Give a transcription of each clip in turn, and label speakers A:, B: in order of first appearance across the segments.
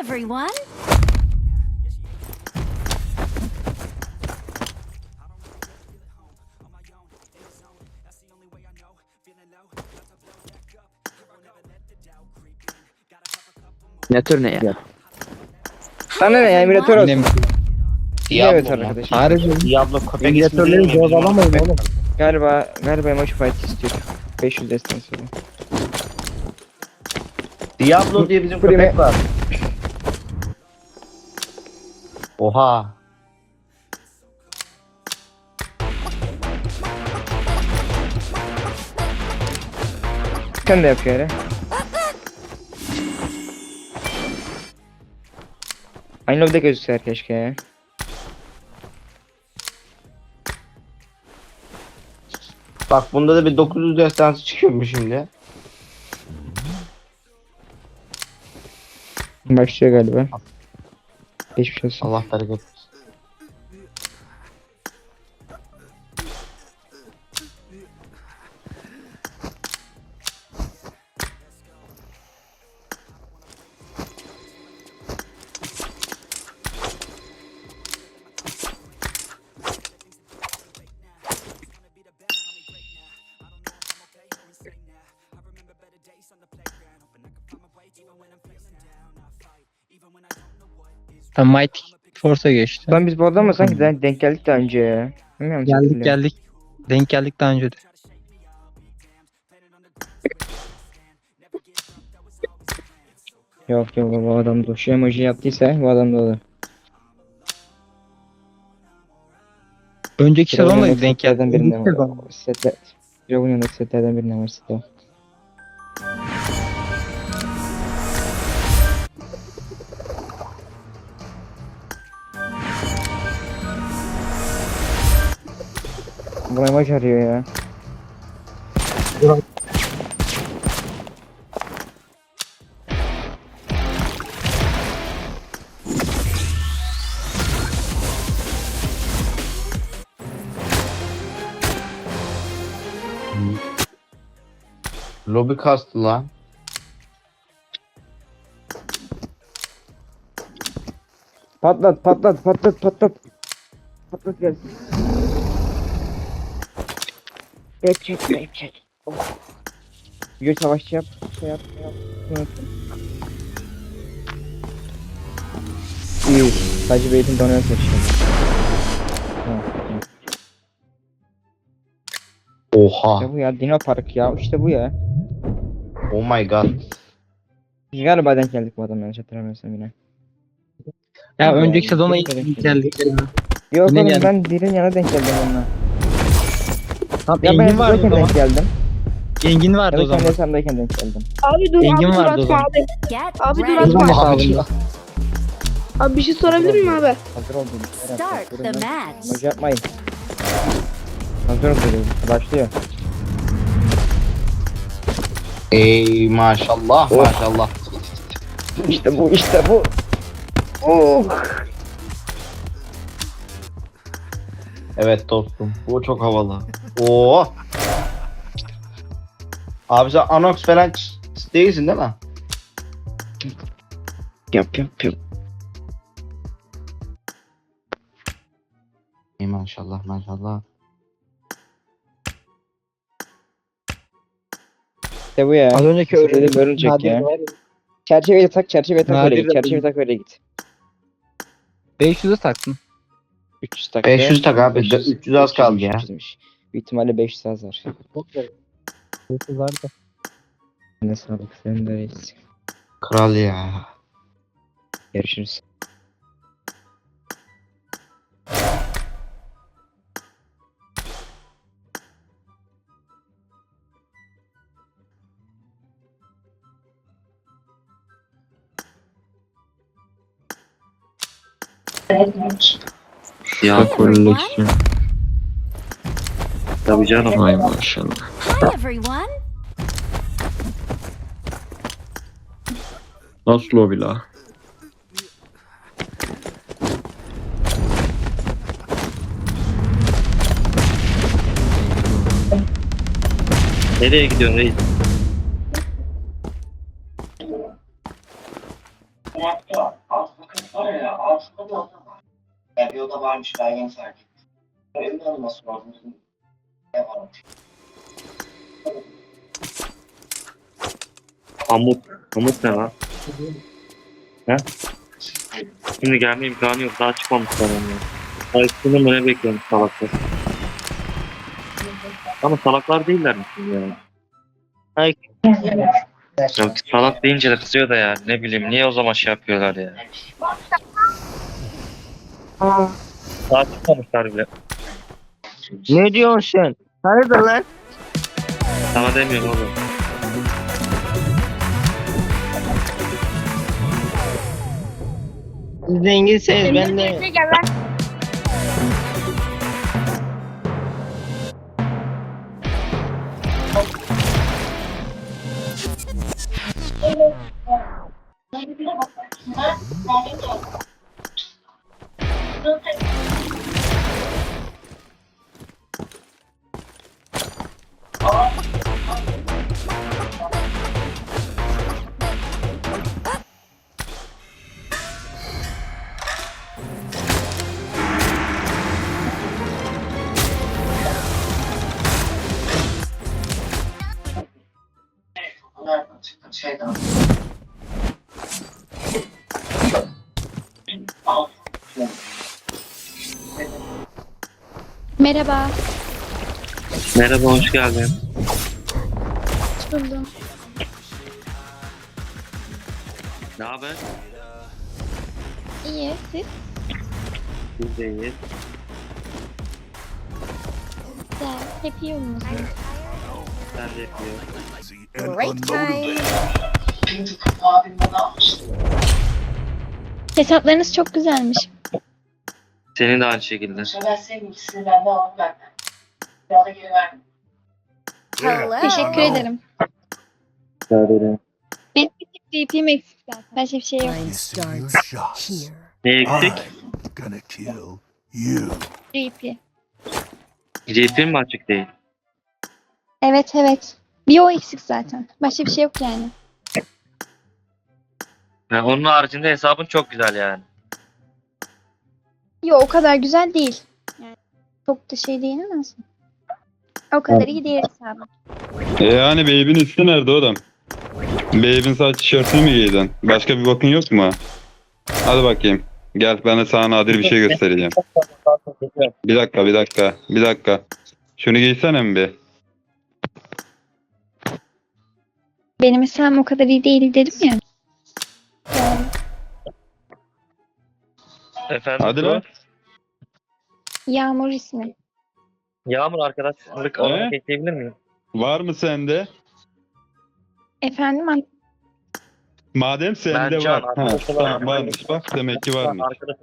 A: everyone.
B: Emülatör ne ya?
C: Sana ne ya emülatör olsun. Evet
D: Diablo mu?
C: arkadaş.
B: Harbi
D: Diablo köpek
B: Emülatörleri
D: ismi değil mi?
B: cevap alamayız oğlum.
C: Galiba galiba emoji fight istiyor. 500 destan sonra.
D: Diablo diye bizim köpek var. Oha.
C: Sen de yapıyor öyle. Aynı lobide gözükseler keşke ya.
D: Bak bunda da bir 900 destansı çıkıyormuş şimdi.
C: Başlıyor galiba. Geçmiş olsun.
D: Allah bereket
B: Ben Mighty Force'a geçti.
C: Lan biz bu adamla sanki denk, denk geldik daha önce ya. Bilmiyorum,
B: Geldik geldik. Denk geldik daha önce de.
C: Yok yok bu adam da şu emoji yaptıysa bu adam da olur.
B: Önceki sezonda
C: Dragon'un
B: denk geldik.
C: setlerden birinden
B: İlk sezon.
C: var. Setler. Dragon'un setlerden birinden var sette. Bu emoji arıyor ya.
D: Lobi kastı lan.
C: Patlat patlat patlat patlat. Patlat gelsin. Back check back check. Oh. Yürü savaşçı yap. Şey yap. Şey yap. Evet. İyi. Sadece Beyt'in donuyor. Tamam.
D: Oha.
C: İşte bu ya Dino Park ya işte bu ya.
D: Oh my god.
C: Biz galiba denk geldik bu adamla yanlış hatırlamıyorsam yine.
B: Ya önceki sezona ilk
C: geldik. Yok
B: Yine
C: oğlum
B: geldik.
C: ben birinin yanına denk geldim onunla.
B: Tamam
C: Ya ben
B: Engin vardı o zaman.
C: denk geldim.
B: Engin vardı o zaman.
C: hesabımdayken denk geldim.
E: Abi dur
B: Engin
E: abi dur
B: vardı o
E: atma
B: zaman.
E: abi.
A: Get
E: Abi dur
A: ready.
E: atma.
B: hesabında.
E: Abi bir şey sorabilir miyim abi?
C: Hazır oldum.
A: Start the match.
C: Emoji yapmayın. Hazır oldum. Başlıyor.
D: Ey maşallah
C: Oh.
D: maşallah.
C: İşte bu işte bu. Oh.
D: Evet dostum. Bu çok havalı. Oo. Abi sen Anox falan değilsin değil mi?
C: Yap yap yap.
D: Ey maşallah maşallah.
C: İşte bu ya.
B: Az önceki öğrenim
C: bölünecek
B: Nadir
C: ya.
B: var ya.
C: Çerçeveyi tak çerçeveyi tak öyle
B: Nadir
C: git.
B: de
C: tak öyle git.
B: 500'e taktın.
C: 300 tak.
D: 500 tak abi,
C: 500
D: 300 az kaldı ya.
C: 300'müş. Büyük ihtimalle 500 az var.
B: 500 vardı.
C: Ne sağlık senin de reis.
D: Kral ya.
C: Görüşürüz.
A: Hi everyone.
F: Tabii canım.
B: Vay maşallah.
A: Hi everyone.
F: Nasıl o bila? Nereye gidiyorsun reis?
A: Bir oda varmış ben yeni fark ettim. Evin olması lazım.
F: Hamut. Hamut ne lan? He? Şimdi gelme imkanı yok. Daha çıkmamışlar onlar. Ayıktığını mı ne bekliyormuş salaklar? Ama salaklar değiller mi şimdi ya? Ay. Yok, salak deyince de kızıyor da ya. Ne bileyim niye o zaman şey yapıyorlar ya. Daha çıkmamışlar bile.
G: Ne diyorsun sen? Hayırdır lan?
F: Sana demiyorum oğlum.
G: Zenginseniz ben de.
E: Gel lan.
H: Merhaba.
F: Merhaba hoş geldin.
E: Hoş buldum.
F: Ne haber?
H: İyi, siz?
F: Biz de iyiyiz.
H: Güzel. Hep iyi musunuz?
F: Sen de yapıyorsun.
H: Great time. Hesaplarınız çok güzelmiş.
F: Senin de aynı şekilde.
A: Söyle sevgilisini benden alıp benden. Biraz da geri verdim.
H: Teşekkür ederim.
F: Rica ederim.
H: Benim bir tek DP'm eksik zaten. Başka bir şey yok.
F: Ne eksik?
I: I'm gonna kill you.
H: DP.
F: GP'm mi açık değil?
H: Evet evet. Bir o eksik zaten. Başka bir şey yok yani.
F: Ha, onun haricinde hesabın çok güzel yani.
H: Yok o kadar güzel değil. Yani çok da şey değil nasıl? O kadar iyi değil hesabım.
J: E yani Babe'in üstü nerede oğlum? Babe'in saç tişörtünü mü giydin? Başka bir bakın yok mu? Hadi bakayım. Gel ben de sana nadir bir şey göstereceğim. Bir dakika bir dakika bir dakika. Şunu giysene mi bir?
H: Benim hesabım o kadar iyi değil dedim ya.
F: Efendim?
J: Hadi lan.
H: Yağmur ismi.
F: Yağmur arkadaşlık
J: Ee?
F: olarak ekleyebilir miyim?
J: Var mı sende?
H: Efendim an-
J: Madem sende
F: Ben Can,
J: var. Ha,
F: arkadaş olarak-
J: tamam varmış bak demek ki varmış.
F: Arkadaş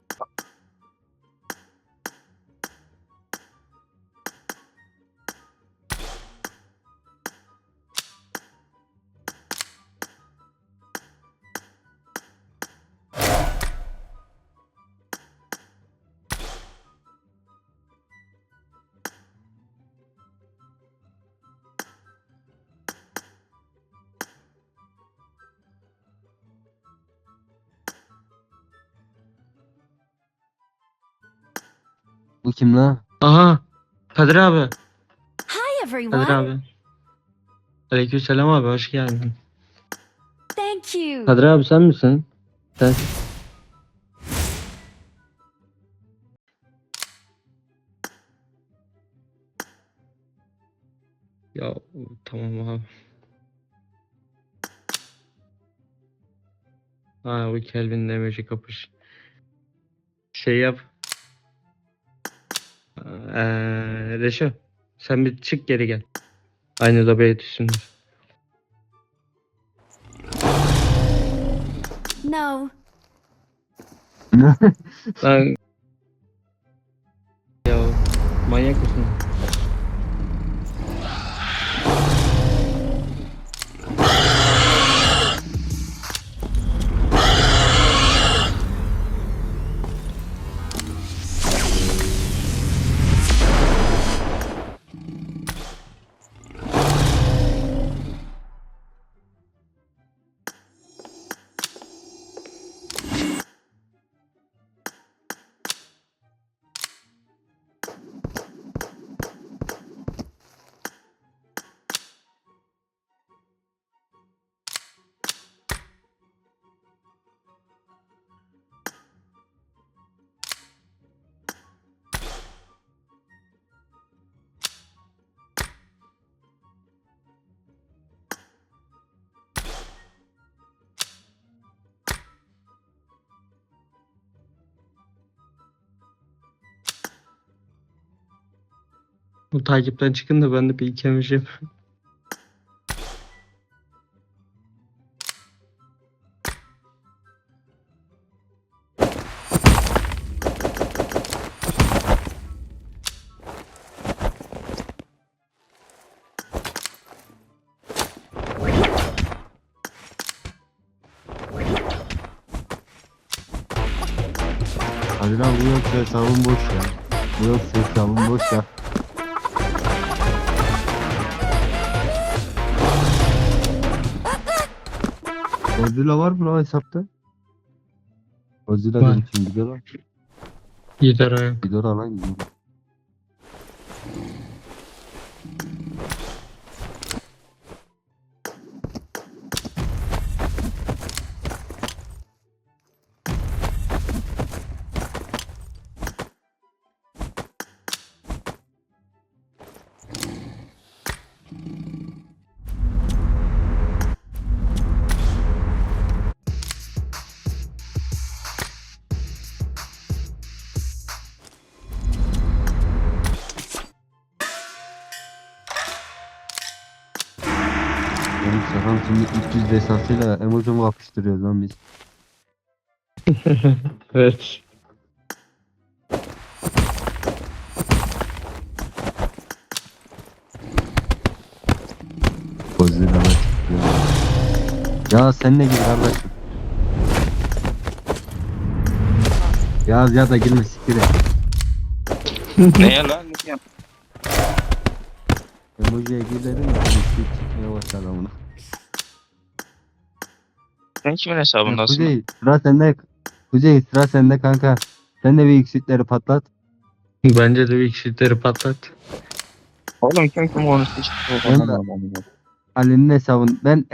K: Bu kim lan?
L: Aha. Kadir abi.
H: Hi
L: Kadir
H: everyone.
L: abi. Aleykümselam abi hoş geldin.
H: Thank you.
L: Kadir abi sen misin? Sen. Ya tamam abi. Ha bu Kelvin'le emoji kapış. Şey yap. Eee Reşo sen bir çık geri gel. Aynı odaya düşsünler.
H: No.
L: Lan. Ya manyak mısın?
M: Bu takipten çıkın da ben de bir iki yapayım.
K: Hadi lan bu yok hesabım boş ya. Bu yok hesabım boş ya. Godzilla var mı lan hesapta? Godzilla
M: Var.
K: için gidiyor lan.
M: Gider ayak.
K: Gidiyor lan gidiyor. Şimdi 300 desansıyla emoji kapıştırıyoruz lan biz.
M: Evet.
K: Var. Ya sen ne gir kardeşim? Ya ya da girme siktir et.
I: Neye lan?
K: Emojiye gir dedim ya. şey çıkmaya başladı amına.
I: Sen kimin hesabındasın?
K: Kuzey sıra sende. Kuzey sıra sende kanka. Sen de bir yüksekleri patlat.
M: Bence de bir kişileri patlat.
I: Oğlum kim kim konuştu
K: Ali'nin hesabın. Ben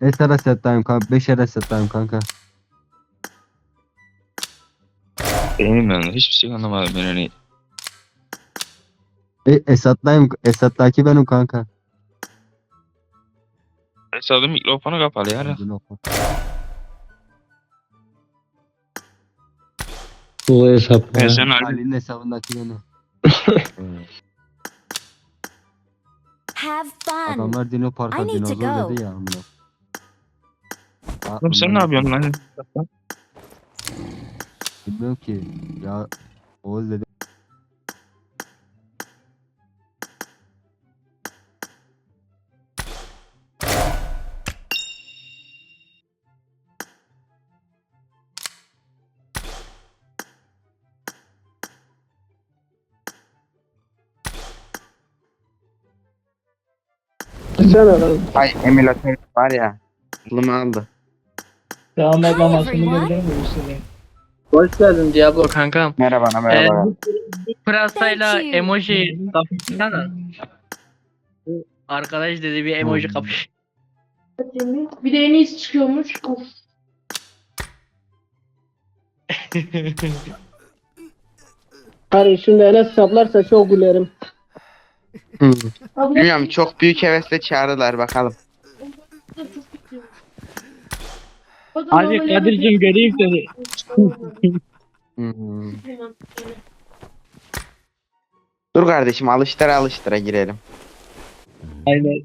K: Eser Aset'tayım kanka. 5 Aset'tayım kanka.
I: Benim ben hiçbir şey anlamadım ben hani.
K: E, Esat'tayım. Esat'taki benim kanka.
I: Hesabım mikrofonu kapalı ya.
M: Bu hesap.
I: Ben sen Ali.
K: Ali'nin hesabındaki benim.
A: Have fun.
K: Adamlar Dino Park'a
A: I need to
K: dinozor
A: go.
K: dedi ya amına. Aa,
I: Oğlum sen ne yapıyorsun lan?
K: Bilmiyorum ki. Ya Oğuz dedi.
D: Ay emülatör var ya. Aklımı aldı.
A: Hi everyone.
M: Hoş geldin Diablo kankam.
D: Merhaba merhaba.
M: bu pırasayla emoji kapışsana. Arkadaş dedi bir emoji kapış.
N: Bir de en iyisi çıkıyormuş. Of. Hayır şimdi Enes saplarsa çok gülerim.
D: Bilmiyorum çok büyük hevesle çağırdılar bakalım.
M: Hadi Kadir'cim göreyim seni.
D: Hmm. Dur kardeşim alıştıra alıştıra girelim.
M: Aynen.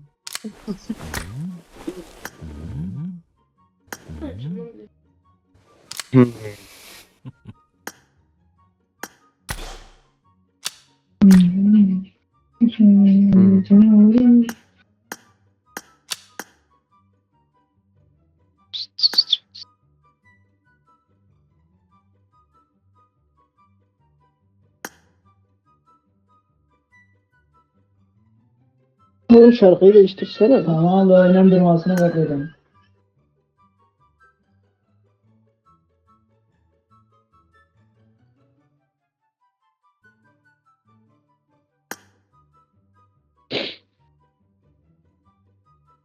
D: Hmm.
N: Şarkıyı değiştirsene. Tamam da önem durmasını bekledim.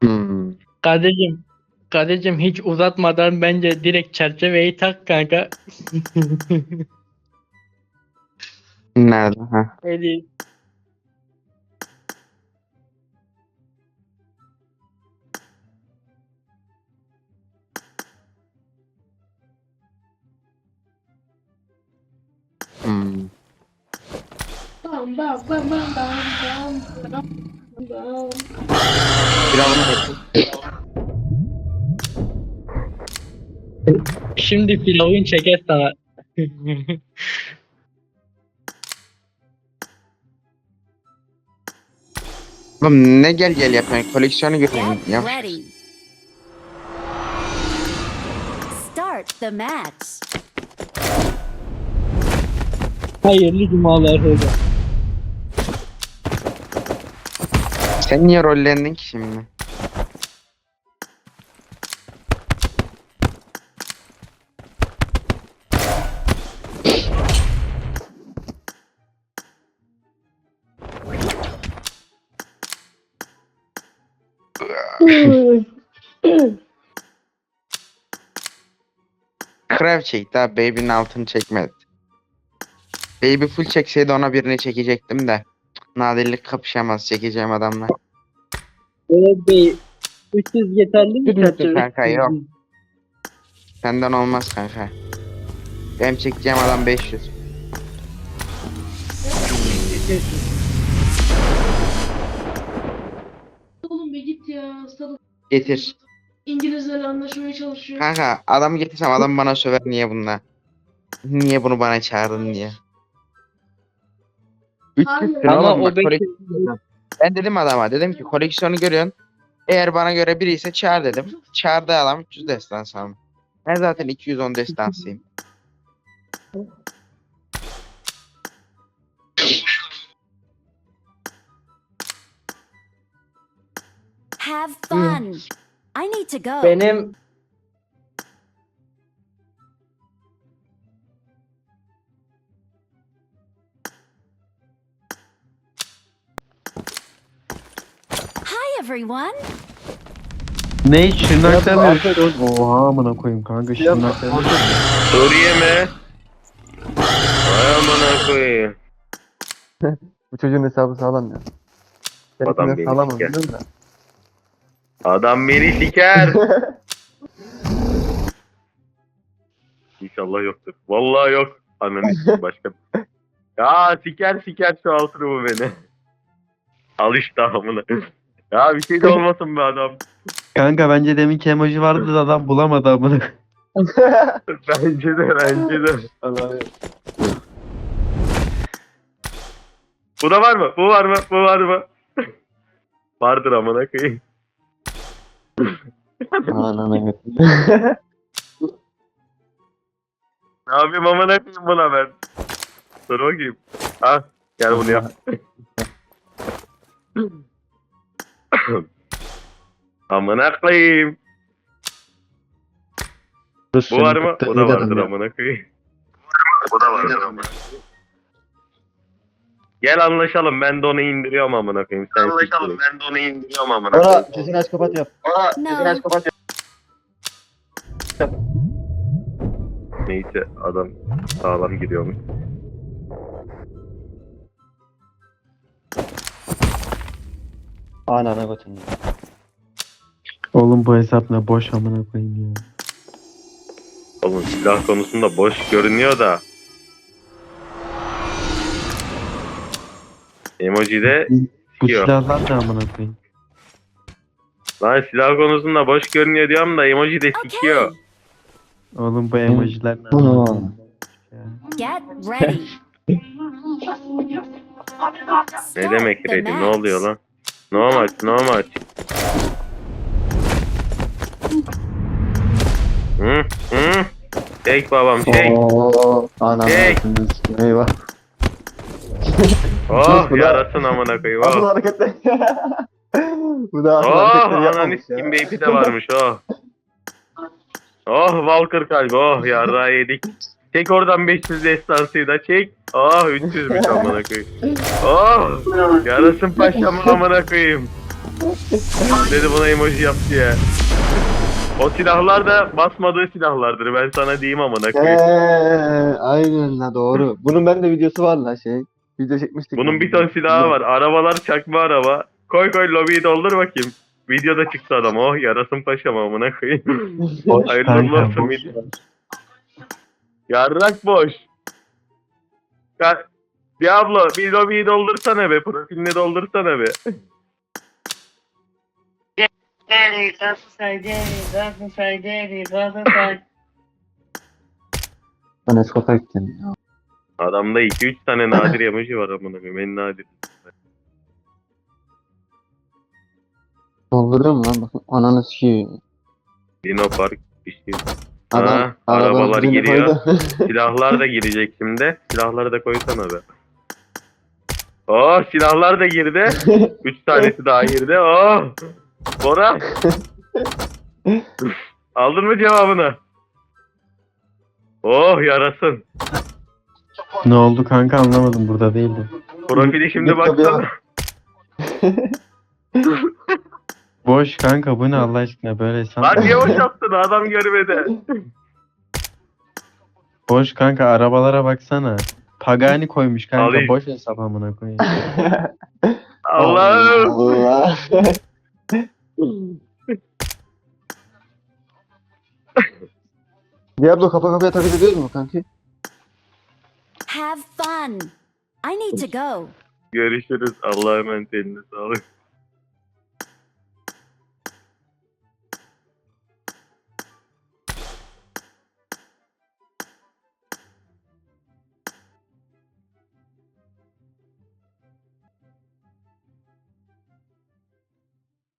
D: Hmm.
M: Kadir'cim. Kadir'cim hiç uzatmadan bence direkt çerçeveyi tak kanka.
D: Nerede? Ha.
M: Eli.
O: Bam bam bam bam bam bam
D: getir.
M: Şimdi pilavın çeker sana.
D: Oğlum ne gel gel yapıyorsun? Koleksiyonu.
A: Get
D: Yap.
A: ready. Start the match.
M: Hayırlı cumalar hocam.
D: Sen niye rollendin ki şimdi? Krav çekti abi. Baby'nin altını çekmedi. Baby full çekseydi ona birini çekecektim de. Nadirlik kapışamaz çekeceğim adamla.
M: Böyle bir 300 yeterli mi?
D: Lütfen
M: çerçeve?
D: kanka, yok. Senden olmaz kanka. Benim çekeceğim adam 500.
O: Oğlum bir git ya. Sana
D: Getir.
O: İngilizlerle anlaşmaya çalışıyor.
D: Kanka adamı getirsem adam bana söver niye bununla. Niye bunu bana çağırdın diye. 300
O: Hayır.
M: Ama o
D: koleksiyon- Ben dedim adama dedim ki koleksiyonu görüyorsun. Eğer bana göre biri ise çağır dedim. Çağırdı adam 300 destans almış. Ben zaten 210 destansıyım.
A: Have fun. I need to go.
M: benim
A: everyone.
P: Ne şırnaktan mı yapıyorsun? Oha amına koyayım kanka şırnaktan mı
Q: Suriye mi? Vay amına koyayım.
P: Bu çocuğun hesabı sağlam ya.
Q: Adam beni
P: sağlam
Q: siker.
P: biliyor musun?
Q: Adam beni siker. İnşallah yoktur. Vallahi yok. Ananı başka. Ya siker siker şu altını bu beni. Al işte amına. Ya bir şey de olmasın be adam.
P: Kanka bence deminki emoji vardı da adam bulamadı amına.
Q: Bence de bence de. Bu da var mı? Bu var mı? Bu var mı? Vardır amına koyayım. Ne yapayım amına koyayım buna ben? Dur bakayım. Ha, gel bunu yap. amına koyayım. Bu var mı? O da vardır amına koyayım. O da vardır amına Gel anlaşalım ben de onu indiriyorum amına koyayım. Sen anlaşalım ben de onu indiriyorum amına koyayım.
P: sesini aç kapat yap.
A: No.
Q: Neyse adam sağlam gidiyormuş.
P: Anana götürün. Oğlum bu hesap ne boş amına koyayım ya.
Q: Oğlum silah konusunda boş görünüyor da. Emoji'de
P: Bu
Q: Yok.
P: silahlar ne amına koyayım.
Q: lan silah konusunda boş görünüyor diyorum da emoji de sikiyor.
A: Okay.
P: Oğlum bu emojiler ne amına koyayım.
A: Get ready.
Q: Ne demek ready? Ne oluyor lan? No match, no match. Hı? Hı? Çek babam, çek. Çek.
P: Eyvah.
Q: Oh, yarasın amına koyayım. Oh,
P: hareketler. bu da
Q: oh ananı sikim baby de varmış oh. Oh Walker kalbi oh yarrağı yedik. Çek oradan 500 destansıyı da çek. Oh 300'müş amına koyayım. Oh yarasın paşam amına koyayım. Dedi buna emoji yap diye. O silahlar da basmadığı silahlardır ben sana diyeyim amına koyayım.
P: Eee, aynen la doğru. Bunun bende videosu var la şey. Video çekmiştik.
Q: Bunun bir ton silahı var. Arabalar çakma araba. Koy koy lobiyi doldur bakayım. Videoda çıktı adam. Oh yarasın paşam amına koyayım. Hayırlı olsun video. Yarrak boş. Ya, Diablo bir lobiyi doldursana be. Profilini doldursana be.
R: Ben eskota gittim ya.
Q: Adamda 2-3 tane nadir emoji var amına koyayım. En nadir.
R: Dolduruyor mu lan? Bakın ananı sikiyim.
Q: Dino Park işte.
R: Adam,
Q: Ha, arabalar giriyor. Silahlar da girecek şimdi. Silahları da koysana be. Oh silahlar da girdi. 3 tanesi daha girdi. Oh. Bora. Aldın mı cevabını? Oh yarasın.
R: ne oldu kanka anlamadım burada değildim.
Q: Profili şimdi baksana.
R: Boş kanka bu ne Allah aşkına böyle san.
Q: Lan niye boşalttın adam görmedi.
R: Boş kanka arabalara baksana. Pagani koymuş kanka
Q: Alayım.
R: boş hesap amına koyayım.
Q: Allah'ım.
R: Allah. Diablo kafa kafaya takip ediyoruz mu kanki?
A: Have fun. I need to go.
Q: Görüşürüz. Allah'a emanet eline sağlık.